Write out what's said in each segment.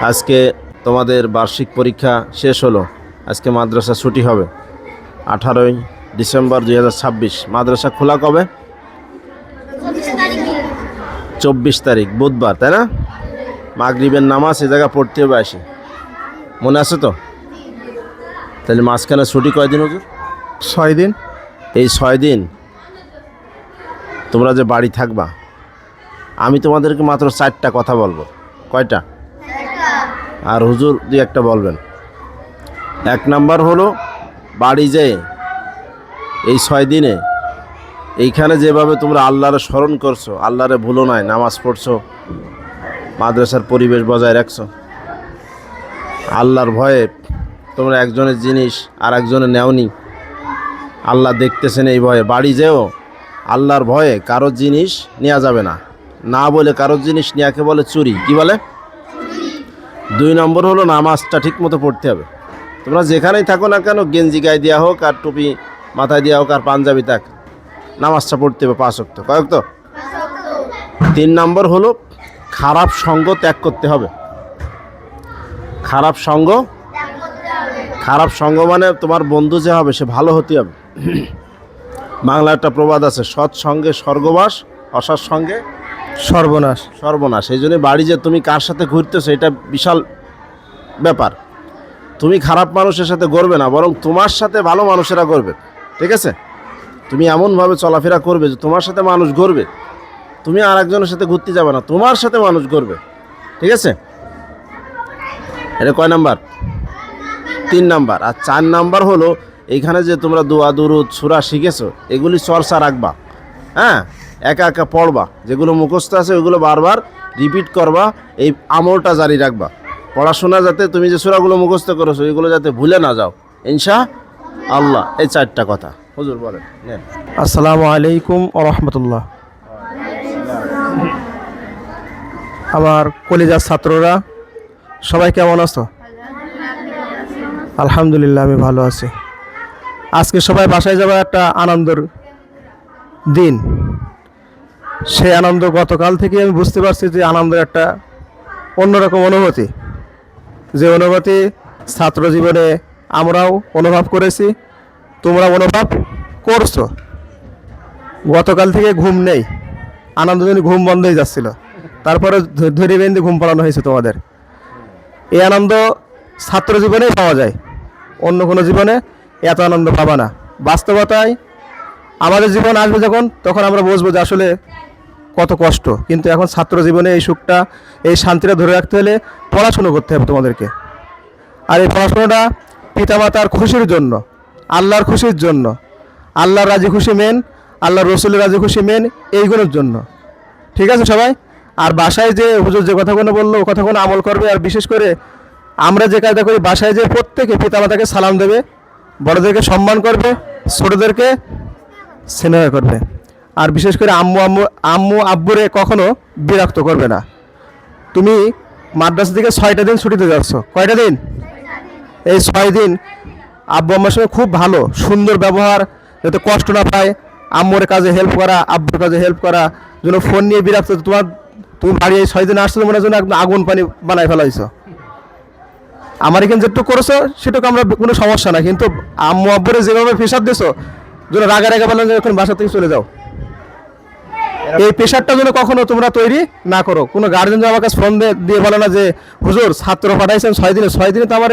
আজকে তোমাদের বার্ষিক পরীক্ষা শেষ হলো। আজকে মাদ্রাসা ছুটি হবে। আঠারোই ডিসেম্বর দুই হাজার ছাব্বিশ। মাদ্রাসা খোলা কবে? চব্বিশ তারিখ বুধবার তাই না? মাগরিবের নামাজ এ জায়গা পড়তে হবে আসে। মনে আছে তো? তাহলে মাঝখানে ছুটি কয়দিন হুজুর? ছয় দিন। এই ছয় দিন। তোমরা যে বাড়ি থাকবা। আমি তোমাদেরকে মাত্র চারটা কথা বলব। কয়টা? আর হুজুর দুই একটা বলবেন। এক নাম্বার হলো, বাড়ি যেয়ে এই ছয় দিনে এইখানে যেভাবে তোমরা আল্লাহরে স্মরণ করছ, আল্লাহরে ভুলো নাই, নামাজ পড়ছো, মাদ্রাসার পরিবেশ বজায় রাখছো, আল্লাহর ভয়ে তোমরা একজনের জিনিস আর একজনের নেওনি, আল্লাহ দেখতেছেন এই ভয়ে। বাড়ি যেও আল্লাহর ভয়ে কারোর জিনিস নেওয়া যাবে না। না বলে কারোর জিনিস নেওয়াকে বলে চুরি। কি বলে? দুই নম্বর হলো নামাজটা ঠিক মতো পড়তে হবে। তোমরা যেখানেই থাকো না কেন, গেঞ্জি গায়ে দেওয়া হোক আর টুপি মাথায় দেওয়া হোক আর পাঞ্জাবি থাক, নামাজটা পড়তে হবে পাঁচ অক্ত কয়েক তো তিন নম্বর হলো খারাপ সঙ্গ ত্যাগ করতে হবে। খারাপ সঙ্গ খারাপ সঙ্গ মানে তোমার বন্ধু যে হবে, সে ভালো হতে হবে। বাংলা একটা প্রবাদ আছে সৎ সঙ্গে স্বর্গবাস অসৎ সঙ্গে সর্বনাশ। সর্বনাশ। এই জন্য বাড়ি যে তুমি কার সাথে ঘুরতেছো, এটা বিশাল ব্যাপার। তুমি খারাপ মানুষের সাথে গড়বে না, বরং তোমার সাথে ভালো মানুষেরা গড়বে। ঠিক আছে? তুমি এমনভাবে চলাফেরা করবে যে তোমার সাথে মানুষ গড়বে। তুমি আর একজনের সাথে ঘুরতে যাবে না, তোমার সাথে মানুষ গড়বে। ঠিক আছে? এটা কয় নাম্বার? তিন নাম্বার। আর চার নাম্বার হলো এইখানে যে তোমরা দোয়া, দুরুদ, সুরা শিখেছো, এগুলি চর্চা রাখবা। হ্যাঁ? একা একা পড়বা। যেগুলো মুখস্থ আছে ওগুলো বারবার রিপিট করবা, এই আমলটা জারি রাখবা। পড়াশোনা যাতে তুমি যে সুরাগুলো মুখস্থ করেছ, এগুলো যাতে ভুলে না যাও। ইনশা আল্লাহ এই চারটা কথা। হুজুর বলেন আসসালামু আলাইকুম রহমতুল্লাহ। আমার কলিজার ছাত্ররা, সবাই কেমন আছো? আলহামদুলিল্লাহ, আমি ভালো আছি। আজকে সবাই বাসায় যাওয়া একটা আনন্দের দিন। সেই আনন্দ গতকাল থেকে আমি বুঝতে পারছি যে আনন্দের একটা অন্যরকম অনুভূতি। যে অনুভূতি ছাত্র জীবনে আমরাও অনুভব করেছি তোমরা অনুভব করছ। গতকাল থেকে ঘুম নেই আনন্দজনী ঘুম বন্ধ হয়ে যাচ্ছিল। তারপরে ধরে বেঁধে ঘুম পাড়ানো হয়েছে তোমাদের। এই আনন্দ ছাত্র জীবনেই পাওয়া যায়, অন্য কোনো জীবনে এত আনন্দ পাবা না। বাস্তবতায় আমাদের জীবন আসবে যখন, তখন আমরা বুঝব যে আসলে কত কষ্ট। কিন্তু এখন ছাত্র জীবনে এই সুখটা, এই শান্তিটা ধরে রাখতে হলে পড়াশুনো করতে হবে তোমাদেরকে। আর এই পড়াশোনাটা পিতামাতার খুশির জন্য, আল্লাহর খুশির জন্য, আল্লাহর রাজি খুশি মেন আল্লাহর রসুলের রাজি খুশি মেন এইগুলোর জন্য। ঠিক আছে সবাই? আর বাসায় যে হুজুর যে কথাগুলো বলল, ও কথাগুলো আমল করবে। আর বিশেষ করে আমরা যে কায়দা করি, বাসায় যে প্রত্যেকে পিতামাতাকে সালাম দেবে, বড়দেরকে সম্মান করবে, ছোটদেরকে স্নেহ করবে। আর বিশেষ করে আম্মু আম্মু আম্মু, আব্বুরে কখনো বিরক্ত করবে না। তুমি মাদ্রাসা থেকে ছয়টা দিন ছুটিতে যাচ্ছ। কয়টা দিন? এই ছয় দিন। আব্বু আম্মার সঙ্গে খুব ভালো, সুন্দর ব্যবহার, যাতে কষ্ট না পায়। আম্মুর কাজে হেল্প করা, আব্বুর কাজে হেল্প করা, যেন ফোন নিয়ে বিরক্ত তোমার, তুমি বাড়ি এই ছয় দিন আসছো মনে একদম আগুন পানি বানায় ফেলাইছো। আমার এখানে যেটুকু করেছ, সেটুকু আমরা কোনো সমস্যা না কিন্তু আম্মু, আব্বুরে যেভাবে প্রেশার দিছো যেন রাগা রাগা বলেন এখন বাসা থেকে চলে যাও। এই প্রেশারটা যেন কখনো তোমরা তৈরি না করো। কোনো গার্জেন আমার কাছে ফোন দিয়ে বলে না যে হুজুর ছাত্র পাঠাইছেন ছয় দিনে ছয় দিনে তো আমার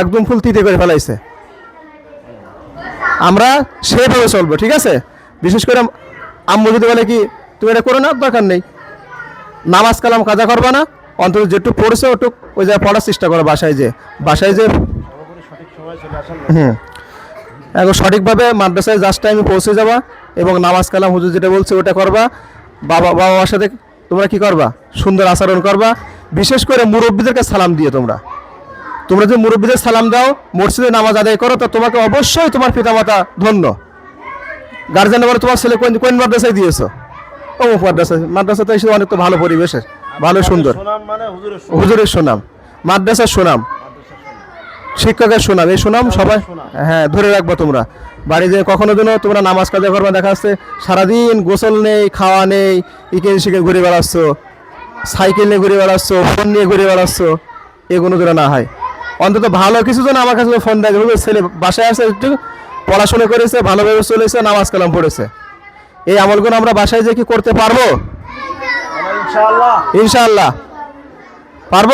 একদম ফুল তিতে করে ফেলাইছে। আমরা সেভাবে চলবো ঠিক আছে? বিশেষ করে আম্মু যদি বলে কি তুমি এটা করো না দরকার নেই। নামাজ কালাম কাজা করবা না অন্তত যেটুকু পড়েছে ওটুক ওই জায়গায় পড়ার চেষ্টা করো বাসায় যে বাসায় যে হুম। এখন সঠিকভাবে মাদ্রাসায় জাস্ট টাইমে পৌঁছে যাবা এবং নামাজ কালাম হুজুর যেটা বলছে ওটা করবা। বাবা বাবা মার সাথে তোমরা কি করবা? সুন্দর আচরণ করবা। বিশেষ করে মুরব্বীদেরকে সালাম দিয়ে তোমরা। তোমরা যদি মুরব্বীদের সালাম দাও মসজিদে নামাজ আদায় করো তো তোমাকে অবশ্যই তোমার পিতামাতা ধন্য। গার্জেন বলে তোমার ছেলে কোন কোন মাদ্রাসায় দিয়েছ? অমুক মাদ্রাসায়। মাদ্রাসাতে এসে অনেক তো ভালো পরিবেশের ভালো সুন্দর। মানে হুজুরের সুনাম। মাদ্রাসার সুনাম। শিক্ষকের সুনাম এই সুনাম সবাই হ্যাঁ ধরে রাখব তোমরা। বাড়িতে কখনো যেন তোমরা নামাজ কাজে করবা দেখা যাচ্ছে সারাদিন গোসল নেই খাওয়া নেই ইকে শিখে ঘুরে বেড়াচ্ছ সাইকেল নিয়ে ঘুরে বেড়াচ্ছ ফোন নিয়ে ঘুরে বেড়াচ্ছ এগুলো যেন না হয়। অন্তত ভালো কিছু যেন আমার কাছে ফোন দেয় ছেলে বাসায় আসে একটু পড়াশোনা করেছে ভালোভাবে চলেছে নামাজ কালাম পড়েছে। এই আমলগুলো আমরা বাসায় যে কি করতে পারব? ইনশাল্লাহ পারব?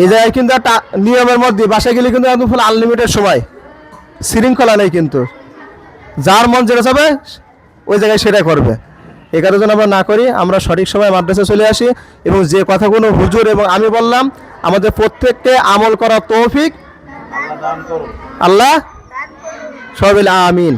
এই জায়গায় কিন্তু একটা নিয়মের মধ্যে, বাসায় গেলে কিন্তু একদম ফুল আনলিমিটেড সময়। শৃঙ্খলা নেই কিন্তু। যার মন যেটা যাবে ওই জায়গায় সেটা করবে। এই কারণে যেন আমরা না করি, আমরা সঠিক সময় মাদ্রাসা চলে আসি এবং যে কথাগুলো হুজুর এবং আমি বললাম, আমাদের প্রত্যেককে আমল করা তৌফিক আল্লাহ সবাই আমিন।